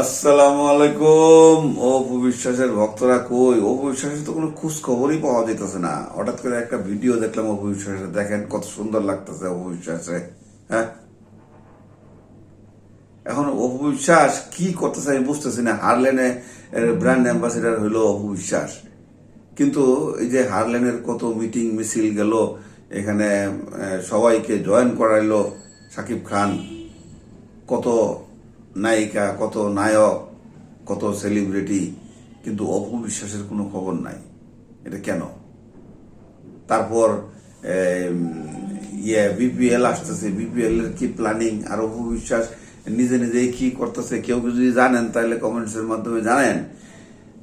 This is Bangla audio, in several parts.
আসসালামু আলাইকুম। অপু বিশ্বাসের ভক্তরা কই? অপু তো কোনো খোঁজ খবরই পাওয়া যেতেছে না। হঠাৎ করে একটা ভিডিও দেখলাম অপু দেখেন কত সুন্দর লাগতেছে অপু হ্যাঁ? এখন অপু কি করতেছে আমি বুঝতেছি না। হারলেনে ব্র্যান্ড অ্যাম্বাসেডার হইল অপু কিন্তু এই যে হারলেনের কত মিটিং মিছিল গেল, এখানে সবাইকে জয়েন করাইলো সাকিব খান। কত নায়িকা, কত নায়ক, কত সেলিব্রিটি কিন্তু অপবিশ্বাসের কোনো খবর নাই। এটা কেন? তারপর ইয়ে বিপিএল আসতেছে। বিপিএল এর কি প্ল্যানিং আর অপবিশ্বাস নিজে নিজেই কি করতেছে? কেউ যদি জানেন, তাহলে কমেন্টস এর মাধ্যমে জানেন।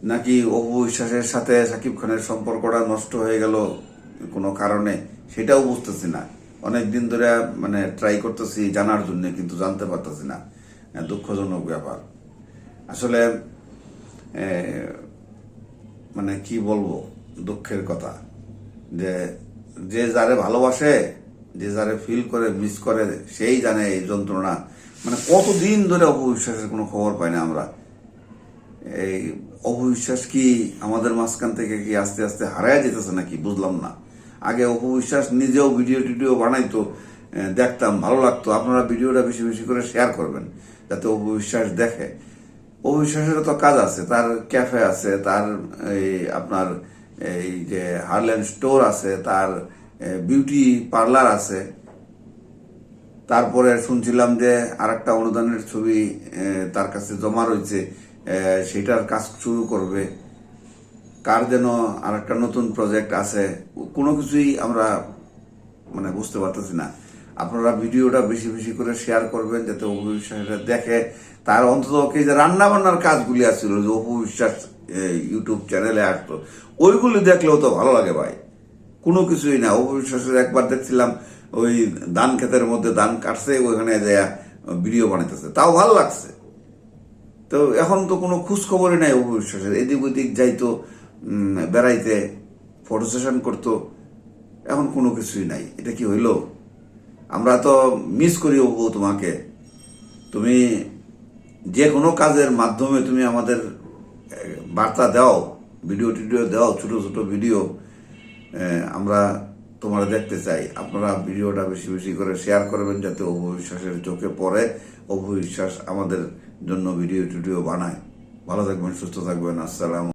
নাকি অপবিশ্বাসের সাথে সাকিব খানের সম্পর্কটা নষ্ট হয়ে গেল কোনো কারণে? সেটাও বুঝতেছি না। অনেক দিন ধরে মানে ট্রাই করতেছি জানার জন্য, কিন্তু জানতে পারতেছি না। দুঃখজনক ব্যাপার। আসলে মানে কি বলব, দুঃখের কথা। যে যে যারে ভালোবাসে, যে যারে ফিল করে মিস করে, সেই জানে এই যন্ত্রণা। মানে কতদিন ধরে অপবিশ্বাসের কোনো খবর পাই না আমরা। এই অপবিশ্বাস কি আমাদের মাঝখান থেকে কি আস্তে আস্তে হারায় যেতেছে নাকি? বুঝলাম না। আগে অপবিশ্বাস নিজেও ভিডিও টিডিও বানাইতো। দেখতাম, ভালো লাগতো। আপনারা ভিডিওটা বেশি বেশি করে শেয়ার করবেন, যাতে অপবিশ্বাস দেখে। অপবিশ্বাসের তো কাজ আছে, তার ক্যাফে আছে, তার এই আপনার এই যে হারল্যান্ড স্টোর আছে, তার বিউটি পার্লার আছে। তারপরে শুনছিলাম যে আর একটা অনুদানের ছবি তার কাছে জমা রয়েছে সেটার কাজ শুরু করবে। কার যেন আর একটা নতুন প্রজেক্ট আছে, কোনো কিছুই আমরা মানে বুঝতে পারতেছি না। আপনারা ভিডিওটা বেশি বেশি করে শেয়ার করবেন যাতে অপু দেখে। তার অন্তত কি যে রান্না বান্নার কাজগুলি আসছিল যে অপু বিশ্বাস আহ, ইউটিউব চ্যানেলে আসতো ওইগুলি দেখলেও তো ভালো লাগে ভাই। কোনো কিছুই না। অপবিশ্বাসের একবার দেখছিলাম ওই ধান ক্ষেতের মধ্যে ধান কাটছে ওইখানে যায় ভিডিও বানাইতেছে। তাও ভালো লাগছে। তো এখন তো কোনো খোঁজ খবরই নাই অবিশ্বাসের এদিক ওদিক যাইতো বেড়াইতে ফটো সেশন করতো। এখন কোনো কিছুই নাই। এটা কি হইল? আমরা তো মিস করি অপু তোমাকে। তুমি যে কোনো কাজের মাধ্যমে তুমি আমাদের বার্তা দাও ভিডিও টিডিও দাও, ছোট ছোট ভিডিও আমরা তোমরা দেখতে চাই। আপনারা ভিডিওটা বেশি বেশি করে শেয়ার করবেন যাতে অববিশ্বাসের চোখে পড়ে অববিশ্বাস আমাদের জন্য ভিডিও টিডিও বানায়। ভালো থাকবেন, সুস্থ থাকবেন, আসসালাম